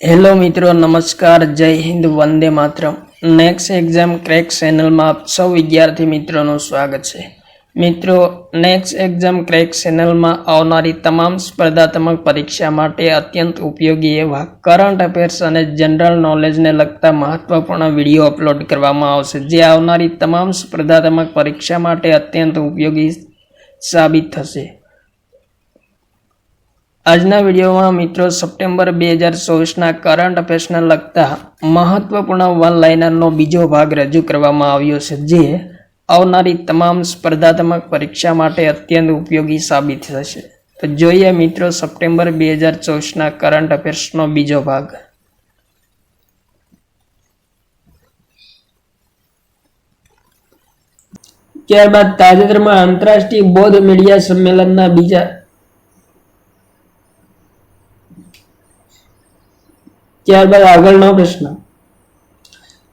Hello મિત્રો, નમસ્કાર, જય હિન્દ, વંદે માત્રમ. નેક્સ્ટ એક્ઝામ ક્રેક ચેનલમાં સૌ વિદ્યાર્થી મિત્રોનું સ્વાગત છે. મિત્રો નેક્સ્ટ એક્ઝામ ક્રેક ચેનલમાં આવનારી તમામ સ્પર્ધાત્મક પરીક્ષા માટે અત્યંત ઉપયોગી એવા કરંટ અફેર્સ અને જનરલ નોલેજને લગતા મહત્વપૂર્ણ વીડિયો અપલોડ કરવામાં આવશે, જે આવનારી તમામ સ્પર્ધાત્મક પરીક્ષા માટે અત્યંત ઉપયોગી સાબિત થશે. આજના વિડીયોમાં મિત્રો સપ્ટેમ્બર બે હજાર ચોવીસના કરંટ અફેર્સને લગતા મહત્વપૂર્ણ વન લાઇનરનો બીજો ભાગ રજૂ કરવામાં આવ્યો છે, જે આવનારી તમામ સ્પર્ધાત્મક પરીક્ષા માટે અત્યંત ઉપયોગી સાબિત થશે. તો જોઈએ મિત્રો સપ્ટેમ્બર બે હજાર ચોવીસના કરંટ અફેર્સનો બીજો ભાગ. ત્યારબાદ તાજેતરમાં આંતરરાષ્ટ્રીય બૌદ્ધ મીડિયા સંમેલનના બીજા ત્યારબાદ આગળનો પ્રશ્ન.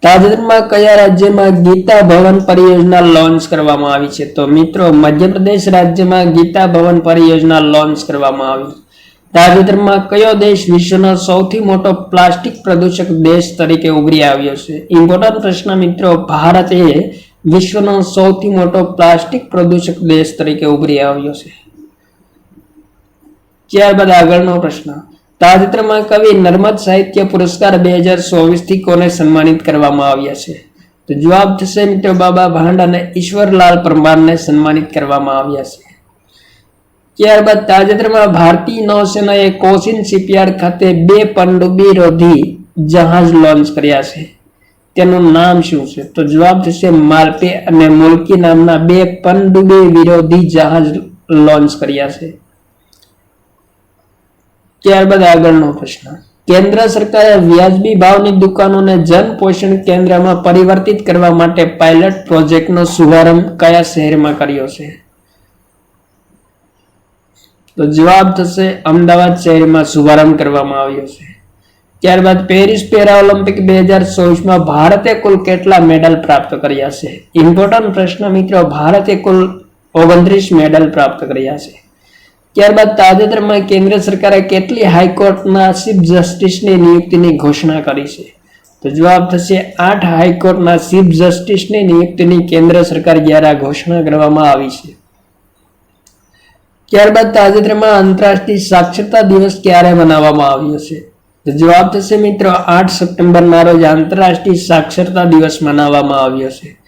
તાજેતરમાં કયા રાજ્યમાં ગીતા ભવન પરિયોજના લોન્ચ કરવામાં આવી છે? તો મિત્રો, મધ્યપ્રદેશ રાજ્યમાં ગીતા ભવન પરિયોજના લોન્ચ કરવામાં આવી. તાજેતરમાં કયો દેશ વિશ્વનો સૌથી મોટો પ્લાસ્ટિક પ્રદૂષક દેશ તરીકે ઉભરી આવ્યો છે? ઇમ્પોર્ટન્ટ પ્રશ્ન મિત્રો, ભારત એ વિશ્વનો સૌથી મોટો પ્લાસ્ટિક પ્રદૂષક દેશ તરીકે ઉભરી આવ્યો છે. ત્યારબાદ આગળનો પ્રશ્ન. તાજેતરમાં કવિ નર્મદ સાહિત્ય પુરસ્કાર બે હજાર ચોવીસથી કોને સન્માનિત કરવામાં આવ્યા છે? તો જવાબ થશે મિત્રો બાબા ભાંડ અને ઈશ્વરલાલ પરમારને સન્માનિત કરવામાં આવ્યા છે. ત્યારબાદ તાજેતરમાં ભારતીય નૌસેનાએ કોચિન શિપયાર્ડ ખાતે બે પનડુબ્બી રોધી જહાજ લોન્ચ કર્યા છે. તેનું નામ શું છે? તો જવાબ થશે માલપે અને મુલકી નામના બે પનડુબ્બી વિરોધી જહાજ લોન્ચ કર્યા છે. ત્યારબાદ આગળનો પ્રશ્ન. કેન્દ્ર સરકારે વ્યાજબી ભાવની દુકાનોને જન પોષણ કેન્દ્રમાં પરિવર્તિત કરવા માટે પાયલટ પ્રોજેક્ટનો શુભારંભ કયા શહેરમાં કર્યો છે? તો જવાબ થશે, અમદાવાદ શહેરમાં શુભારંભ કરવામાં આવ્યો છે. ત્યારબાદ પેરિસ પેરા ઓલિમ્પિક બે હજાર ચોવીસમાં ભારતે કુલ કેટલા મેડલ પ્રાપ્ત કર્યા છે? ઇમ્પોર્ટન્ટ પ્રશ્ન મિત્રો, ભારતે કુલ ઓગણત્રીસ મેડલ પ્રાપ્ત કર્યા છે. ત્યારબાદ તાજેતરમાં કેન્દ્ર સરકારે કેટલી હાઈકોર્ટના ચીફ જસ્ટિસની નિયુક્તિની ઘોષણા કરી છે? તો જવાબ થશે, આઠ હાઈકોર્ટના ચીફ જસ્ટિસની નિયુક્તિની કેન્દ્ર સરકાર દ્વારા ઘોષણા કરવામાં આવી છે. ત્યારબાદ તાજેતરમાં આંતરરાષ્ટ્રીય સાક્ષરતા દિવસ ક્યારે મનાવવામાં આવ્યો છે? તો જવાબ થશે મિત્રો, આઠ સપ્ટેમ્બરના રોજ આંતરરાષ્ટ્રીય સાક્ષરતા દિવસ મનાવવામાં આવ્યો છે.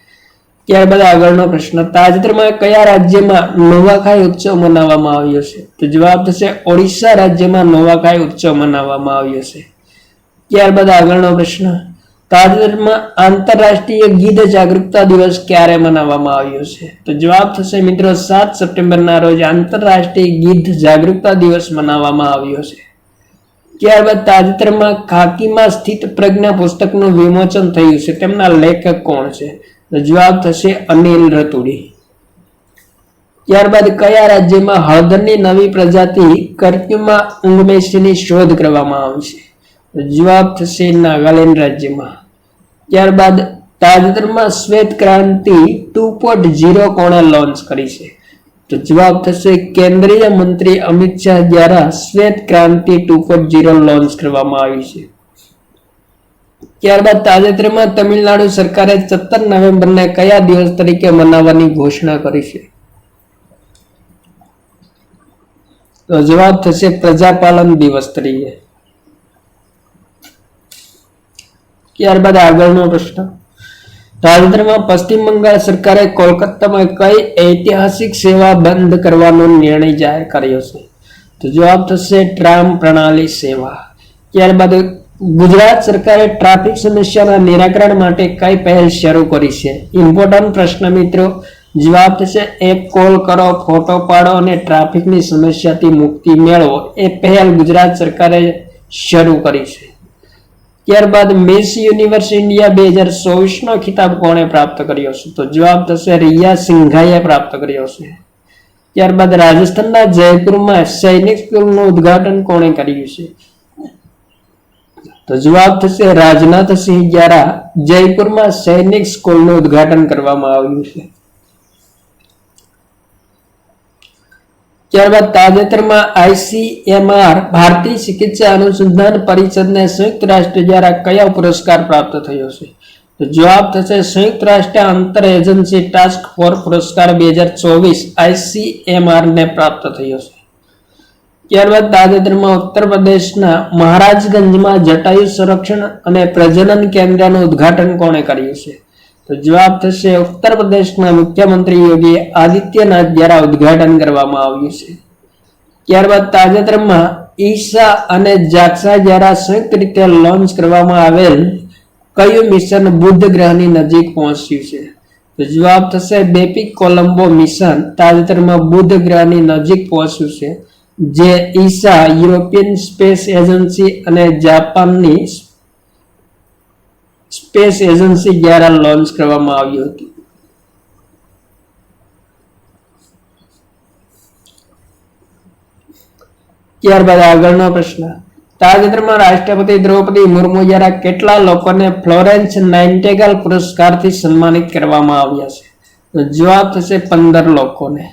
ત્યારબાદ આગળનો પ્રશ્ન, તાજેતરમાં કયા રાજ્યમાં નોવાખાઈ ઉત્સવ મનાવવામાં આવ્યો છે? તો જવાબ થશે, ઓડિશા રાજ્યમાં નોવાખાઈ ઉત્સવ મનાવવામાં આવ્યો છે. ત્યારબાદ આગળનો પ્રશ્ન, તાજેતરમાં આંતરરાષ્ટ્રીય ગીધ જાગૃતતા દિવસ ક્યારે મનાવવામાં આવ્યો છે? તો જવાબ થશે, મિત્રો, સાત સપ્ટેમ્બરના રોજ આંતરરાષ્ટ્રીય ગીધ જાગૃતતા દિવસ મનાવવામાં આવ્યો છે. ત્યારબાદ તાજેતરમાં ખાકીમાં સ્થિત પ્રજ્ઞા પુસ્તકનું વિમોચન થયું છે. તેમના લેખક કોણ છે? તો જવાબ થશે અનિલ રતુડી. ત્યારબાદ કયા રાજ્યમાં હળદરની નવી પ્રજાતિ કર્ક્યુમાં ઊંગમેસીની શોધ કરવામાં આવી છે જવાબ થશે નાગાલેન્ડ રાજ્યમાં. ત્યારબાદ તાજેતરમાં શ્વેત ક્રાંતિ ટુ પોઈન્ટ ઝીરો કોણે લોન્ચ કરી છે? તો જવાબ થશે કેન્દ્રીય મંત્રી અમિત શાહ દ્વારા શ્વેત ક્રાંતિ ટુ પોઈન્ટ ઝીરો લોન્ચ કરવામાં આવી છે. ત્યારબાદ તાજેતરમાં તમિલનાડુ સરકારે સત્તર નવેમ્બરને કયા દિવસ તરીકે મનાવવાની ઘોષણા કરી છે? તો જવાબ થશે પ્રજાપાલન દિવસ તરીકે. ત્યારબાદ આગળનો પ્રશ્ન. તાજેતરમાં પશ્ચિમ બંગાળ સરકારે કોલકાતામાં કઈ ઐતિહાસિક સેવા બંધ કરવાનો નિર્ણય જાહેર કર્યો છે? તો જવાબ થશે ટ્રામ પ્રણાલી સેવા. ત્યારબાદ ગુજરાત સરકારે ટ્રાફિક સમસ્યાના નિરાકરણ માટે કઈ પહેલ શરૂ કરી છે? ઇમ્પોર્ટન્ટ પ્રશ્ન મિત્રો, જવાબ થશે, એક કોલ કરો, ફોટો પાડો અને ટ્રાફિકની સમસ્યાથી મુક્તિ મેળવો. એ પહેલ ગુજરાત સરકારે શરૂ કરી છે. ત્યારબાદ મિસ યુનિવર્સ ઇન્ડિયા બે હજાર ચોવીસનો ખિતાબ કોણે પ્રાપ્ત કર્યો છે? તો જવાબ થશે, રિયા સિંઘાઈએ પ્રાપ્ત કર્યો છે. ત્યારબાદ રાજસ્થાનના જયપુરમાં સૈનિક સ્કૂલનું ઉદ્ઘાટન કોણે કર્યું છે? તો જવાબ થશે રાજનાથસિંહ દ્વારા જયપુરમાં સૈનિક સ્કૂલનું ઉદ્ઘાટન કરવામાં આવ્યું છે. ત્યારબાદ તાજેતરમાં આઈસીએમઆર ભારતીય ચિકિત્સા અનુસંધાન પરિષદને સંયુક્ત રાષ્ટ્ર દ્વારા કયા પુરસ્કાર પ્રાપ્ત થયો છે? તો જવાબ થશે સંયુક્ત રાષ્ટ્ર આંતર એજન્સી ટાસ્ક ફોર પુરસ્કાર બે હજાર ચોવીસ આઈસીએમઆર ને પ્રાપ્ત થયો છે. ત્યારબાદ તાજેતરમાં ઉત્તર પ્રદેશના મહારાજગંજમાં જટાયુ સંરક્ષણ અને પ્રજનન કેન્દ્રનું ઉદ્ઘાટન કોણે કર્યું છે? તો જવાબ થશે ઉત્તર પ્રદેશના મુખ્યમંત્રી યોગી આદિત્યનાથ દ્વારા ઉદ્ઘાટન કરવામાં આવ્યું છે. ત્યારબાદ તાજેતરમાં ઈશા અને જાક્સા દ્વારા સંયુક્ત રીતે લોન્ચ કરવામાં આવેલ કયું મિશન બુદ્ધ ગ્રહની નજીક પહોંચ્યું છે? તો જવાબ થશે બેપી કોલંબો મિશન. તાજેતરમાં બુધ ગ્રહની નજીક પહોંચ્યું છે. જે ઈસા, યુરોપિયન સ્પેસ એજન્સી અને જાપાનની સ્પેસ એજન્સી દ્વારા લોન્ચ કરવામાં આવ્યું હતું. ત્યારબાદ આગળનો પ્રશ્ન. તાજેતરમાં રાષ્ટ્રપતિ દ્રૌપદી મુર્મુ દ્વારા કેટલા લોકોને ફ્લોરેન્સ નાઇન્ટેગલ પુરસ્કારથી સન્માનિત કરવામાં આવ્યા છે? જવાબ થશે પંદર લોકોને.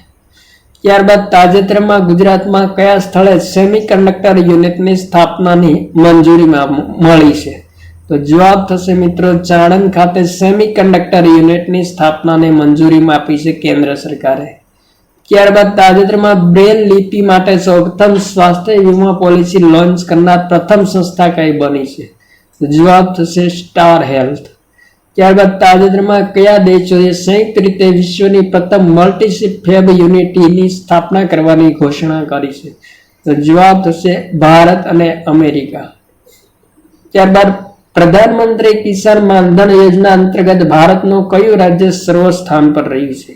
ત્યારબાદ તાજેતરમાં ગુજરાતમાં કયા સ્થળે સેમિકન્ડક્ટર યુનિટની સ્થાપનાની મંજૂરી મા- મળી છે? તો જવાબ થશે મિત્રો ચાણંદ ખાતે સેમિકન્ડક્ટર યુનિટની સ્થાપનાને મંજૂરી આપી છે કેન્દ્ર સરકારે. ત્યારબાદ તાજેતરમાં બ્રેલ લિપિ માટે સૌપ્રથમ સ્વાસ્થ્ય વીમા પોલિસી લોન્ચ કરનાર પ્રથમ સંસ્થા કઈ બની છે? જવાબ થશે સ્ટાર હેલ્થ. ત્યારબાદ તાજેતરમાં કયા દેશોએ સંયુક્ત રીતે વિશ્વની પ્રથમ મલ્ટીશિપ ફેબ યુનિટીની સ્થાપના કરવાની ઘોષણા કરી છે? તો જવાબ થશે ભારત અને અમેરિકા. ત્યારબાદ પ્રધાનમંત્રી કિસાન માનધન યોજના અંતર્ગત ભારતનું કયું રાજ્ય સર્વ સ્થાન પર રહ્યું છે?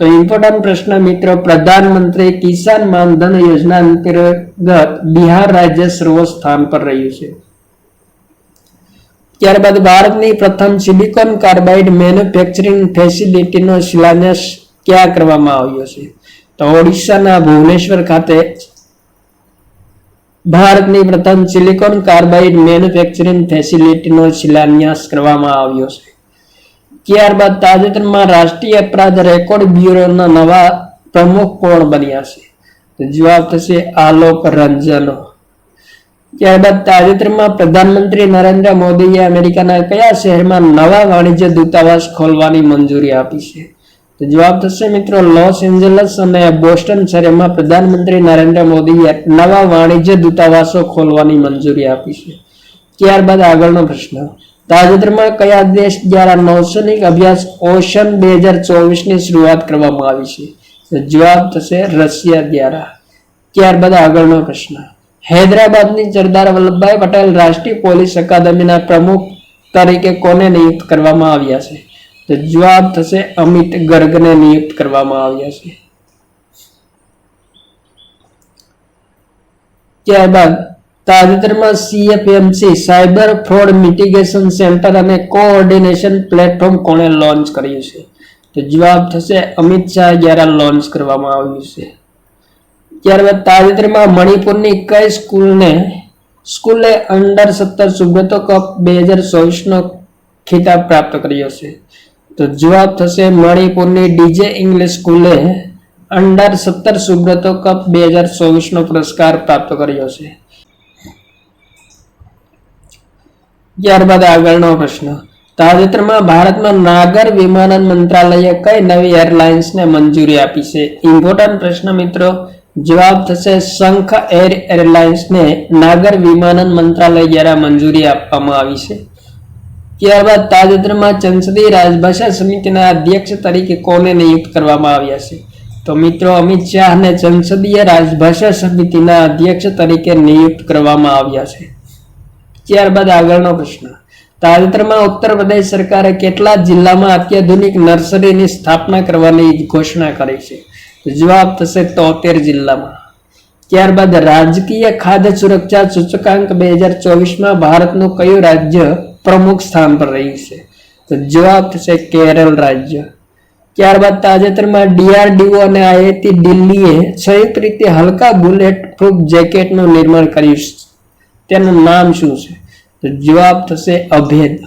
તો ઇમ્પોર્ટન્ટ પ્રશ્ન મિત્રો, પ્રધાનમંત્રી કિસાન માનધન યોજના અંતર્ગત બિહાર રાજ્ય સર્વ સ્થાન પર રહ્યું છે. ત્યારબાદ ભારતની પ્રથમ સિલિકોન કાર્બાઇડ મેન્યુફેક્ચરિંગ ફેસિલિટીનો શિલાન્યાસ ક્યાં કરવામાં આવ્યો છે? તો ઓડિશાના ભુવનેશ્વર ખાતે ભારતની પ્રથમ સિલિકોન કાર્બાઇડ મેન્યુફેક્ચરિંગ ફેસિલિટીનો શિલાન્યાસ કરવામાં આવ્યો છે. ત્યારબાદ તાજેતરમાં રાષ્ટ્રીય અપરાધ રેકોર્ડ બ્યુરોના નવા પ્રમુખ કોણ બન્યા છે? જવાબ થશે આલોક રંજનો. ત્યારબાદ તાજેતરમાં પ્રધાનમંત્રી નરેન્દ્ર મોદીએ અમેરિકાના કયા શહેરમાં નવા વાણિજ્ય દૂતાવાસ ખોલવાની મંજૂરી આપી છે? તો જવાબ થશે મિત્રો લોસ એન્જલસ અને બોસ્ટન શહેરમાં પ્રધાનમંત્રી નરેન્દ્ર મોદીએ નવા વાણિજ્ય દૂતાવાસો ખોલવાની મંજૂરી આપી છે. ત્યારબાદ આગળનો પ્રશ્ન. તાજેતરમાં કયા દેશ દ્વારા નૌસૈનિક અભ્યાસ ઓશન બે હજાર ચોવીસની શરૂઆત કરવામાં આવી છે? જવાબ થશે રશિયા દ્વારા. ત્યારબાદ આગળનો પ્રશ્ન. હૈદરાબાદની સરદાર વલ્લભભાઈ પટેલ રાષ્ટ્રીય પોલીસ અકાદમીના પ્રમુખ તરીકે કોને નિયુક્ત કરવામાં આવ્યા છે? તો જવાબ થશે અમિત ગર્ગને નિયુક્ત કરવામાં આવ્યા છે. ત્યારબાદ તાજેતરમાં CFMC cyber fraud mitigation centre અને કોઓર્ડિનેશન પ્લેટફોર્મ કોણે લોન્ચ કર્યું છે? તો જવાબ થશે અમિત શાહ દ્વારા લોન્ચ કરવામાં આવ્યું છે. ત્યારબાદ તાજેતરમાં મણિપુરની કઈ સ્કૂલને, સ્કૂલે અંડર સત્તર સુબ્રતો કપ બે હજાર ચોવીસનો ખિતાબ પ્રાપ્ત કર્યો છે. તો જવાબ થશે મણિપુરની ડીજે ઇંગ્લિશ સ્કૂલે અંડર સત્તર સુબ્રતો કપ બે હજાર ચોવીસનો પુરસ્કાર પ્રાપ્ત કર્યો છે. ત્યારબાદ આગળનો પ્રશ્ન. તાજેતરમાં ભારતમાં નાગર વિમાનન મંત્રાલયે કઈ નવી એરલાઇન્સને મંજૂરી આપી છે? ઇમ્પોર્ટન્ટ પ્રશ્ન મિત્રો જવાબ થશે શંખ એર એરલાઇન્સને નાગર વિમાનન મંત્રાલય દ્વારા મંજૂરી આપવામાં આવી છે. ત્યારબાદ તાજેતરમાં સંસદીય રાજભાષા સમિતિના અધ્યક્ષ તરીકે કોને નિયુક્ત કરવામાં આવ્યા છે? તો મિત્રો, અમિત શાહને સંસદીય રાજભાષા સમિતિના અધ્યક્ષ તરીકે નિયુક્ત કરવામાં આવ્યા છે. ત્યારબાદ આગળનો પ્રશ્ન. તાજેતરમાં ઉત્તર પ્રદેશ સરકારે કેટલા જિલ્લામાં અત્યાધુનિક નર્સરીની સ્થાપના કરવાની ઘોષણા કરી છે. જવાબ થશે તોતેર જિલ્લામાં. ત્યારબાદ રાજકીય ખાદ્ય સુરક્ષા સૂચકાંક બે હજાર ચોવીસમાં ભારતનું કયું રાજ્ય પ્રમુખ સ્થાન પર રહ્યું છે? તો જવાબ થશે કેરળ રાજ્ય. ત્યારબાદ તાજેતરમાં ડીઆરડીઓ અને આઈઆઈટી દિલ્હીએ સંયુક્ત રીતે હલકા બુલેટ પ્રૂફ જેકેટનું નિર્માણ કર્યું તેનું નામ શું છે? તો જવાબ થશે અભેદ.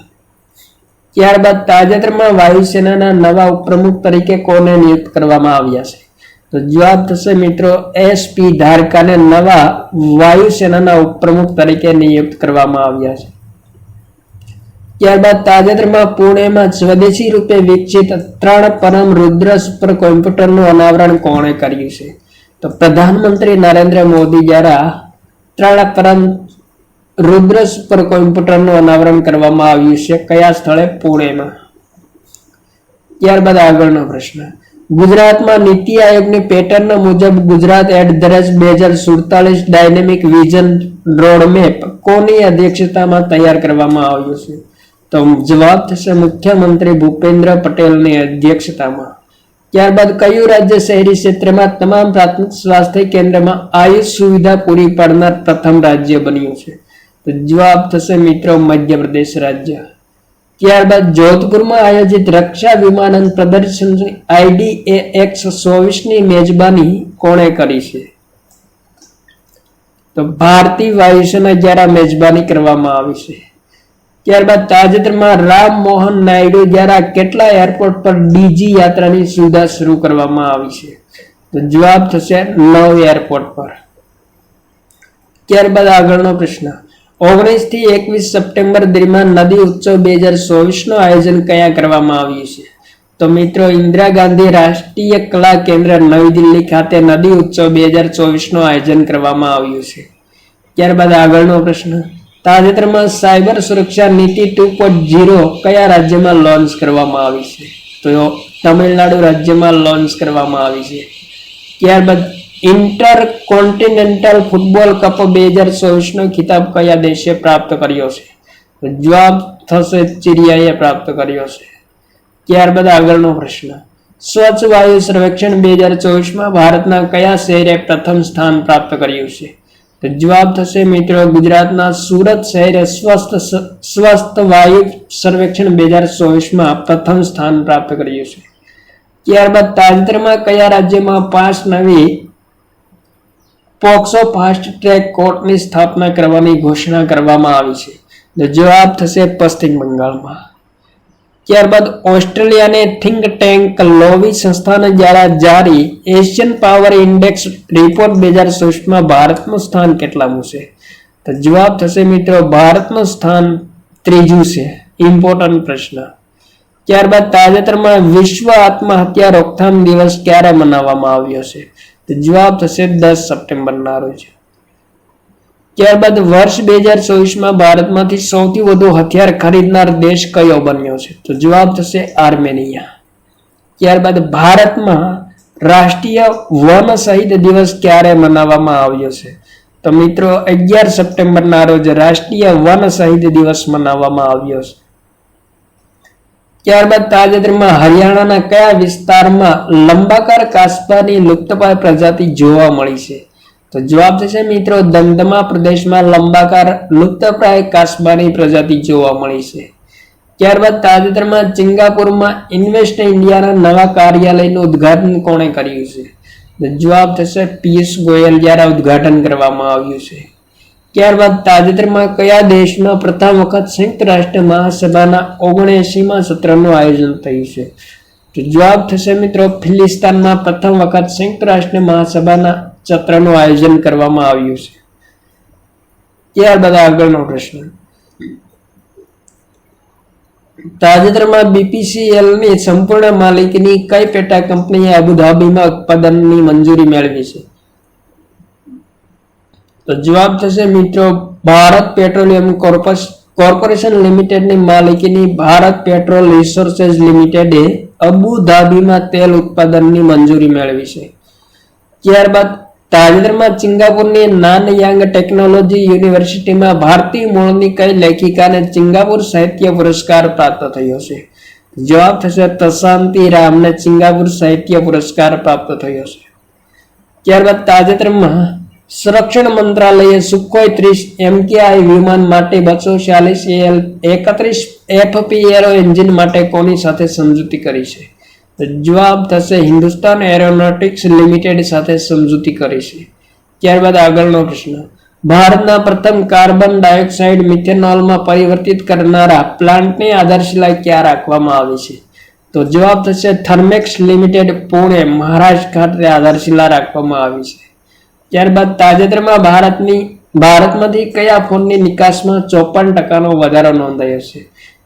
ત્યારબાદ તાજેતરમાં વાયુસેનાના નવા ઉપપ્રમુખ તરીકે કોને નિયુક્ત કરવામાં આવ્યા છે? તો જવાબ થશે મિત્રો એસપી ધારકાને નવા વાયુસેનાના ઉપપ્રમુખ તરીકે નિયુક્ત કરવામાં આવ્યા છે. ત્યારબાદ તાજેતરમાં પુણેમાં સ્વદેશી રૂપે વિકસિત ત્રણ પરમ રુદ્ર સુપર કોમ્પ્યુટરનું અનાવરણ કોણે કર્યું છે? તો પ્રધાનમંત્રી નરેન્દ્ર મોદી દ્વારા ત્રણ પરમ રુદ્ર સુપર કોમ્પ્યુટરનું અનાવરણ કરવામાં આવ્યું છે. કયા સ્થળે? પુણેમાં. ત્યારબાદ આગળનો પ્રશ્ન. ગુજરાતમાં નીતિ આયોગની પેટર્ન મુજબ ગુજરાત એટ ધ રેટ બે હજાર સુડતાલીસ ડાયનેમિક વિઝન રોડમેપ કોની અધ્યક્ષતામાં તૈયાર કરવામાં આવ્યું છે? તો જવાબ થશે મુખ્યમંત્રી ભૂપેન્દ્ર પટેલની અધ્યક્ષતામાં. ત્યારબાદ કયું રાજ્ય શહેરી ક્ષેત્રમાં તમામ પ્રાથમિક સ્વાસ્થ્ય કેન્દ્રમાં આયુષ સુવિધા પૂરી પાડનાર પ્રથમ રાજ્ય બન્યું છે? તો જવાબ થશે મિત્રો મધ્યપ્રદેશ રાજ્ય. ત્યારબાદ જોધપુરમાં આયોજિત રક્ષા વિમાનન પ્રદર્શન આઈડી ચોવીસની મેજબાની કોણે કરી છે? તો ભારતીય વાયુસેના દ્વારા મેજબાની કરવામાં આવી છે, ત્યારબાદ તાજેતરમાં રામ મોહન નાયડુ દ્વારા કેટલા એરપોર્ટ પર ડીજી યાત્રાની સુવિધા શરૂ કરવામાં આવી છે, તો જવાબ થશે નવ એરપોર્ટ પર. ત્યારબાદ આગળનો પ્રશ્ન ઓગણીસથી એકવીસ સપ્ટેમ્બર દરમિયાન નદી ઉત્સવ બે હજાર ચોવીસનું આયોજન કયા કરવામાં આવ્યું છે? તો મિત્રો, ઇન્દિરા ગાંધી રાષ્ટ્રીય કલા કેન્દ્ર નવી દિલ્હી ખાતે નદી ઉત્સવ બે હજાર ચોવીસનું આયોજન કરવામાં આવ્યું છે. ત્યારબાદ આગળનો પ્રશ્ન, તાજેતરમાં સાયબર સુરક્ષા નીતિ ટુ પોઈન્ટ ઝીરો કયા રાજ્યમાં લોન્ચ કરવામાં આવી છે? તો તમિલનાડુ રાજ્યમાં લોન્ચ કરવામાં આવી છે. ત્યારબાદ ઇન્ટર કોન્ટિનેન્ટલ ફૂટબોલ કપ બે હજાર ચોવીસનો ખિતાબ કયા દેશે પ્રાપ્ત કર્યો છે? જવાબ થશે ચીરિયાએ પ્રાપ્ત કર્યો છે. ત્યારબાદ આગળનો પ્રશ્ન. સ્વચ્છ વાયુ સર્વેક્ષણ બે હજાર ચોવીસમાં ભારતના કયા શહેરે પ્રથમ સ્થાન પ્રાપ્ત કર્યું છે? તો જવાબ થશે, મિત્રો, ગુજરાતના સુરત શહેરે સ્વસ્થ સ્વસ્થ વાયુ સર્વેક્ષણ બે હજાર ચોવીસમાં પ્રથમ સ્થાન પ્રાપ્ત કર્યું છે. ત્યારબાદ તાજેતરમાં કયા રાજ્યમાં પાંચ નવી પોક્સો ફાસ્ટ ટ્રેક કોર્ટની સ્થાપના કરવાની ઘોષણા કરવામાં આવી છે. જવાબ થશે પશ્ચિમ બંગાળમાં. ત્યારબાદ ઓસ્ટ્રેલિયાને થિંક ટેન્ક લોવી સંસ્થાને દ્વારા જારી એશિયન પાવર ઇન્ડેક્સ રિપોર્ટ બે હજાર સોળમાં ભારતનું સ્થાન કેટલામું છે? તો જવાબ થશે મિત્રો ભારતનું સ્થાન ત્રીજું છે. ઇમ્પોર્ટન્ટ પ્રશ્ન. ત્યારબાદ તાજેતરમાં વિશ્વ આત્મહત્યા રોકથામ દિવસ ક્યારે મનાવવામાં આવ્યો છે? જવાબ થશે દસ સપ્ટેમ્બરના રોજ. ત્યારબાદ વર્ષ બે હજાર ચોવીસમાં ભારતમાંથી સૌથી વધુ હથિયાર ખરીદનાર દેશ કયો બન્યો છે? તો જવાબ થશે આર્મેનિયા. ત્યારબાદ ભારતમાં રાષ્ટ્રીય વન શહીદ દિવસ ક્યારે મનાવવામાં આવ્યો છે? તો મિત્રો, અગિયાર સપ્ટેમ્બરના રોજ રાષ્ટ્રીય વન શહીદ દિવસ મનાવવામાં આવ્યો છે. ત્યારબાદ તાજેતરમાં હરિયાણાના કયા વિસ્તારમાં લંબાકાર કાસ્પાની લુપ્તપ્રાય પ્રજાતિ જોવા મળી છે? તો જવાબ થશે મિત્રો, દમદમા પ્રદેશમાં લંબાકાર લુપ્તપ્રાય કાસબાની પ્રજાતિ જોવા મળી છે. ત્યારબાદ તાજેતરમાં સિંગાપુરમાં ઇન્વેસ્ટ ઇન્ડિયાના નવા કાર્યાલયનું ઉદ્ઘાટન કોણે કર્યું છે? જવાબ થશે પિયુષ ગોયલ દ્વારા ઉદ્ઘાટન કરવામાં આવ્યું છે. ત્યારબાદ તાજેતરમાં કયા દેશમાં પ્રથમ વખત સંયુક્ત રાષ્ટ્ર મહાસભાના ઓગણએસીમાં સત્રનું આયોજન થયું છે? તો જવાબ થશે મિત્રો, ફિલિસ્તાનમાં પ્રથમ વખત સંયુક્ત રાષ્ટ્ર મહાસભાના સત્રનું આયોજન કરવામાં આવ્યું છે. ત્યારબાદ આગળનો પ્રશ્ન. તાજેતરમાં બીપીસીએલની સંપૂર્ણ માલિકીની કઈ પેટા કંપનીએ અબુધાબીમાં ઉત્પાદનની મંજૂરી મેળવી છે? તો જવાબ થશે મિત્રો, ભારત પેટ્રોલિયમ કોર્પોરેશન લિમિટેડની માલિકીની ભારત પેટ્રોલ રિસોર્સેસ લિમિટેડે અબુધાબીમાં તેલ ઉત્પાદનની મંજૂરી મેળવી છે. ત્યારબાદ તાજેતરમાં સિંગાપુરની નાનયાંગ ટેકનોલોજી યુનિવર્સિટીમાં ભારતીય મૂળની કઈ લેખિકાને સિંગાપુર સાહિત્ય પુરસ્કાર પ્રાપ્ત થયો છે? જવાબ થશે તશાંતિ રામને સિંગાપુર સાહિત્ય પુરસ્કાર પ્રાપ્ત થયો છે. ત્યારબાદ તાજેતરમાં સંરક્ષણ મંત્રાલયે સુખોઈ ત્રીસ એમકેઆઈ વિમાન માટે બસો ચાલીસ એલ એકત્રીસ એફપી એરો એન્જિન માટે કોની સાથે સમજૂતી કરી છે? તો જવાબ થશે હિન્દુસ્તાન એરોનોટિક્સ લિમિટેડ સાથે સમજૂતી કરી છે. ત્યારબાદ આગળનો પ્રશ્ન. ભારતના પ્રથમ કાર્બન ડાયોક્સાઇડ મિથેનોલમાં પરિવર્તિત કરનારા પ્લાન્ટની આધારશિલા ક્યાં રાખવામાં આવી છે? તો જવાબ થશે થર્મેક્સ લિમિટેડ, પુણે, મહારાષ્ટ્ર ખાતે આધારશિલા રાખવામાં આવી છે. ત્યારબાદ તાજેતરમાં ભારતની, ભારતમાંથી કયા ફોનની નિકાસમાં ચોપન ટકાનો વધારો નોંધાયો છે?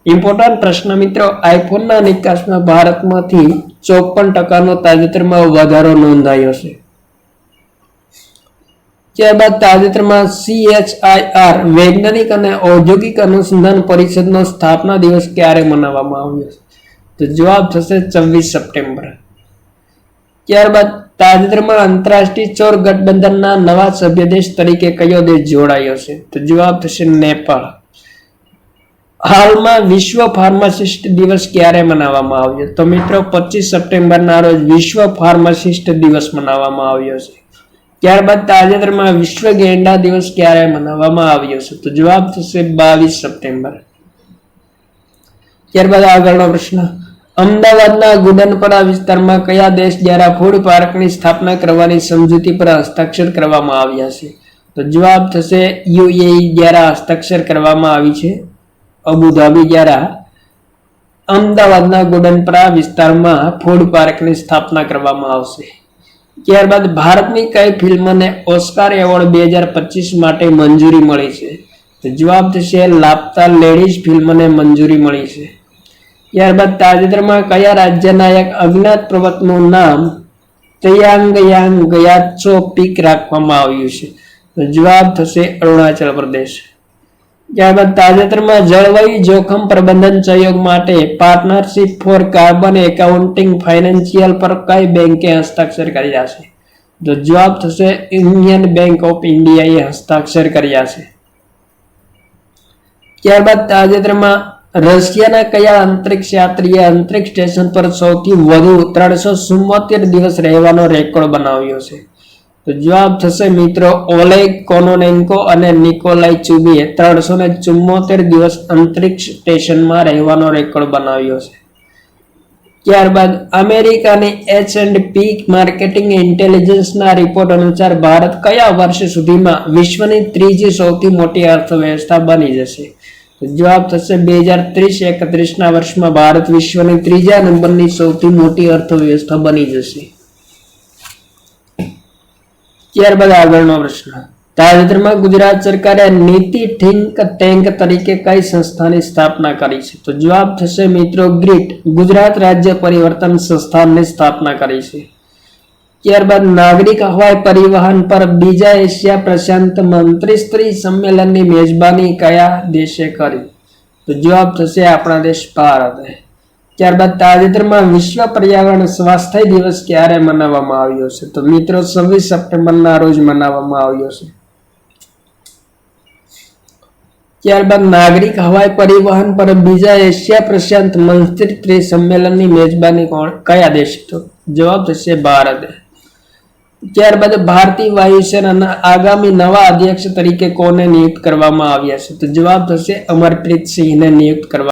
ઇમ્પોર્ટન્ટ પ્રશ્ન મિત્રો આઈફોનના નિકાસમાં ભારતમાંથી ચોપન ટકાનો તાજેતરમાં વધારો નોંધાયો છે. ત્યારબાદ તાજેતરમાં સીએચઆઈઆર વૈજ્ઞાનિક અને ઔદ્યોગિક અનુસંધાન પરિષદનો સ્થાપના દિવસ ક્યારે મનાવવામાં આવ્યો છે? તો જવાબ થશે છવ્વીસ સપ્ટેમ્બર. ત્યારબાદ તાજેતરમાં આંતરરાષ્ટ્રીય ચોર ગઠબંધનના નવા સભ્ય દેશ તરીકે કયો દેશ જોડાયો છે? તો જવાબ થશે નેપાળ. હાલમાં વિશ્વ ફાર્માસિસ્ટ દિવસ ક્યારે મનાવવામાં આવ્યો? તો મિત્રો, પચીસ સપ્ટેમ્બરના રોજ વિશ્વ ફાર્માસિસ્ટ દિવસ મનાવવામાં આવ્યો છે. ત્યારબાદ તાજેતરમાં વિશ્વ ગેંડા દિવસ ક્યારે મનાવવામાં આવ્યો છે? તો જવાબ થશે બાવીસ સપ્ટેમ્બર. ત્યારબાદ આગળનો પ્રશ્ન. અમદાવાદના ગુડનપરા વિસ્તારમાં કયા દેશ દ્વારા ફૂડ પાર્કની સ્થાપના કરવાની સમજૂતી પર હસ્તાક્ષર કરવામાં આવ્યા છે? તો જવાબ થશે યુએઈ દ્વારા હસ્તાક્ષર કરવામાં આવી છે. અબુધાબી દ્વારા અમદાવાદના ગુડનપરા વિસ્તારમાં ફૂડ પાર્કની સ્થાપના કરવામાં આવશે. ત્યારબાદ ભારતની કઈ ફિલ્મને ઓસ્કાર એવોર્ડ બે હજાર પચીસ માટે મંજૂરી મળી છે? તો જવાબ થશે લાપતા લેડીઝ ફિલ્મને મંજૂરી મળી છે. ત્યારબાદ તાજેતરમાં કયા રાજ્યના એક અજ્ઞાત પર્વતનું નામ તયાંગયાંગ ગયાચો પીક રાખવામાં આવ્યું છે? તો જવાબ થશે અરુણાચલ પ્રદેશ. ત્યારબાદ તાજેતરમાં જળવાયુ જોખમ પ્રબંધન સહયોગ માટે partnership for carbon accounting financial પર કઈ બેંકે હસ્તાક્ષર કર્યા છે? તો જવાબ થશે યુનિયન બેંક ઓફ ઇન્ડિયાએ હસ્તાક્ષર કર્યા છે. ત્યારબાદ તાજેતરમાં રશિયાના કયા અંતરિક્ષ યાત્રીએ અંતરિક્ષ સ્ટેશન પર સૌથી વધુ ત્રણસો ચુમ્મોતેર દિવસ રહેવાનો રેકોર્ડ બનાવ્યો છે? તો જવાબ થશે મિત્રો ઓલેગ કોનોનેન્કો અને નિકોલાઈ ચુબીએ ત્રણસો ને ચુમ્મોતેર દિવસ અંતરિક્ષ સ્ટેશનમાં રહેવાનો રેકોર્ડ બનાવ્યો છે. ત્યારબાદ અમેરિકાની એચ એન્ડ પી માર્કેટિંગ ઇન્ટેલિજન્સના રિપોર્ટ અનુસાર ભારત કયા વર્ષ સુધીમાં વિશ્વની ત્રીજી સૌથી મોટી અર્થવ્યવસ્થા બની જશે? જવાબ થશે બે હજાર ત્રીસ એકત્રીસના વર્ષમાં ભારત વિશ્વની ત્રીજા નંબરની સૌથી મોટી અર્થવ્યવસ્થા બની જશે. ત્યારબાદ આગળનો પ્રશ્ન. તાજેતરમાં ગુજરાત સરકારે નીતિ થિંક ટેન્ક તરીકે કઈ સંસ્થાની સ્થાપના કરી છે? તો જવાબ થશે મિત્રો ગ્રીટ. ગુજરાત રાજ્ય પરિવર્તન સંસ્થાનની સ્થાપના કરી છે. ત્યારબાદ નાગરિક હવાઈ પરિવહન પર બીજા એશિયા પ્રશાંત મંત્રી સ્ત્રી સંમેલનની મેજબાની કયા દેશે કરી? તો જવાબ થશે આપણા દેશ ભારતે. ત્યારબાદ તાજેતરમાં વિશ્વ પર્યાવરણ સ્વાસ્થ્ય દિવસ ક્યારે મનાવવામાં આવ્યો છે? તો મિત્રો, છવ્વીસ સપ્ટેમ્બરના રોજ મનાવવામાં આવ્યો છે. ત્યારબાદ નાગરિક હવાઈ પરિવહન પર બીજા એશિયા પ્રશાંત મંત્રી સંમેલનની મેજબાની કોણ? કયા દેશ? તો જવાબ થશે ભારત. ત્યારબાદ ભારતીય વાયુસેનાના આગામી નવા અધ્યક્ષ તરીકે કોને નિયુક્ત કરવામાં આવ્યા છે? તો જવાબ થશે અમરપ્રીત સિંહને નિયુક્ત કરવા